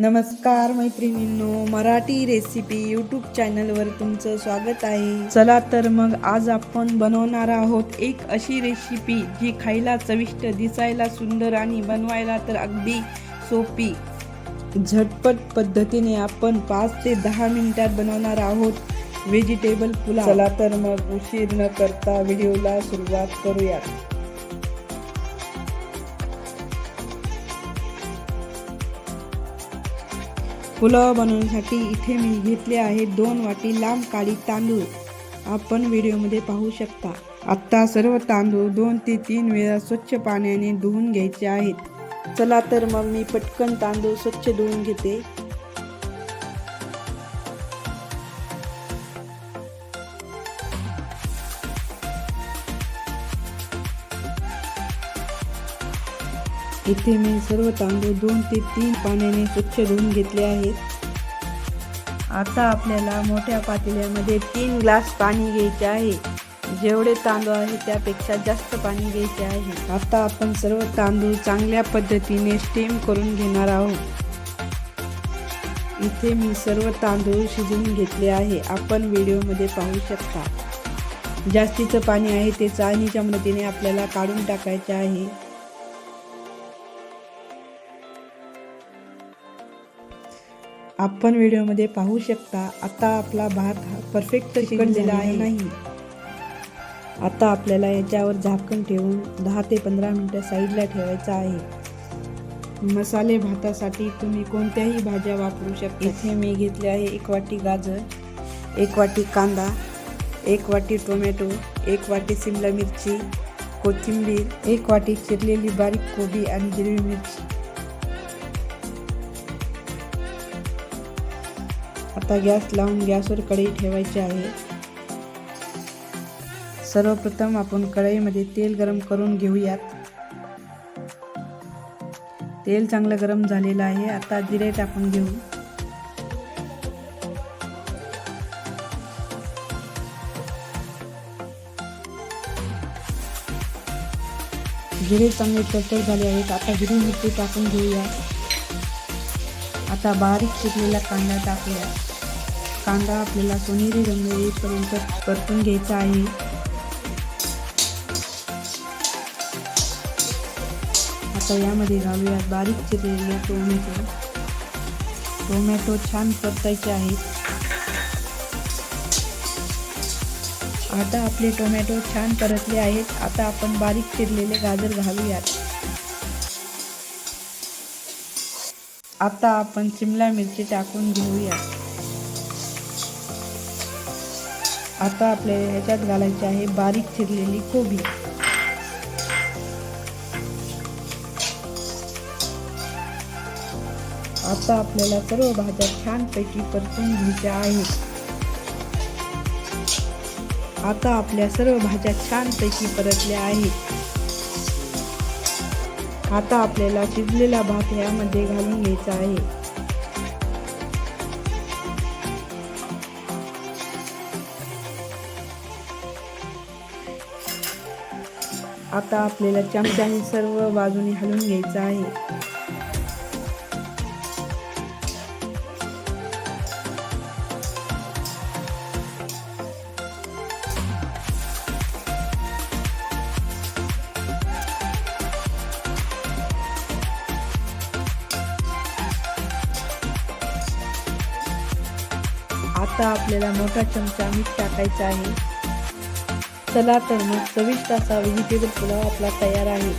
नमस्कार मैत्रिणींनो Marathi recipe YouTube चॅनलवर तुमचं स्वागत आहे. चला तर मग आज आपण बनवणार आहोत एक अशी रेसिपी जी खायला चविष्ट दिसायला सुंदर आणि बनवायला तर अगदी सोपी. झटपट पद्धतीने आपण पाच ते दहा मिनिटात बनवणार आहोत व्हेजिटेबल पुलाव. चला तर मग उशीर न करता व्हिडिओला सुरुवात करूयात. पुलाव बनवण्यासाठी इथे मी घेतले आहे दोन वाटी लांब काळी तांदूळ. आपण व्हिडिओमध्ये पाहू शकता. आत्ता सर्व तांदूळ दोन ते तीन वेळा स्वच्छ पाण्याने धुवून घ्यायचे आहेत. चला तर मग मी पटकन तांदूळ स्वच्छ धुवून घेते. इथे मी सर्व तांदूळ दोन ते तीन पाण्याने स्वच्छ धुवून घेतले आहेत. आता आपल्याला मोठ्या पातेल्यामध्ये तीन ग्लास पाणी घ्यायचे आहे. जेवढे तांदूळ आहे त्यापेक्षा जास्त पाणी घ्यायचे आहे. आता आपण सर्व तांदूळ चांगल्या पद्धतीने स्टीम करून घेणार आहोत. इथे मी सर्व तांदूळ शिजवून घेतले आहे. आपण व्हिडिओमध्ये पाहू शकता. जास्तीचं पाणी आहे ते चाळणीच्या मदतीने आपल्याला काढून टाकायचे आहे. आपण व्हिडिओमध्ये पाहू शकता आता आपला भात हा परफेक्ट शिकलेला आहे. नाही. आता आपल्याला याच्यावर झाकण ठेवून दहा ते पंधरा मिनटं साईडला ठेवायचं आहे. मसाले भातासाठी तुम्ही कोणत्याही भाज्या वापरू शकता. इथे मी घेतले आहे एक वाटी गाजर एक वाटी कांदा एक वाटी टोमॅटो एक वाटी शिमला मिरची कोथिंबीर एक वाटी चिरलेली बारीक कोबी आणि हिरवी मिरची. आता गॅस लावून गॅसवर कढई ठेवायची आहे. सर्वप्रथम आपण कढईमध्ये तेल गरम करून घेऊयात. तेल चांगलं गरम झालेलं आहे. आता जिरे टाकून घेऊ. जिरे चांगले तडतड झाले आहेत. आता हिरवी मिरची टाकून घेऊया. आता बारीक चिरलेला कांदा टाकूया कांदा आपल्याला सोनेरी रंग येईपर्यंत परतून घ्यायचा आहे. आता यामध्ये घालूया बारीक चिरलेले टोमॅटो. टोमॅटो छान परतायचे आहेत. आता आपले टोमॅटो छान परतले आहेत. आता आपण बारीक चिरलेले गाजर घालूयात. आता आपण शिमला मिरची टाकून घेऊया आता आपल्याला ह्याच्यात घालायची आहे बारीक चिरलेली कोबी. आता आपल्याला सर्व भाज्या छानपैकी परतून घ्यायच्या आहेत. आता आपल्या सर्व भाज्या छानपैकी परतल्या आहेत. आता आपल्याला शिजलेला भात यामध्ये घालून घ्यायचा आहे. आता आपल्याला चमच्याने सर्व बाजूने हलवून घ्यायचं आहे. आता आपल्याला मोठा चमचा मीठ टाकायचा आहे. चला तर मग चविष्ट असा व्हेजिटेबल पुलाव आपला तयार आहे.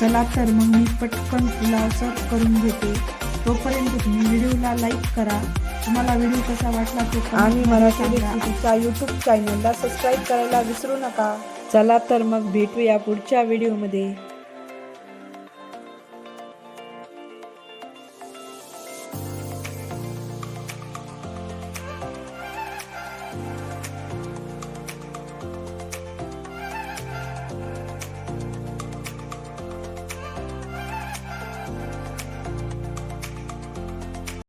चला तर मग मी पटकन पुलाव सर्व करून घेते. तोपर्यंत तुम्ही व्हिडिओला लाईक करा. तुम्हाला व्हिडिओ कसा वाटला तो आणि मराठी रेसिपीच्या यूट्यूब चॅनलला सबस्क्राईब करायला विसरू नका. चला तर मग भेटूया पुढच्या व्हिडिओमध्ये.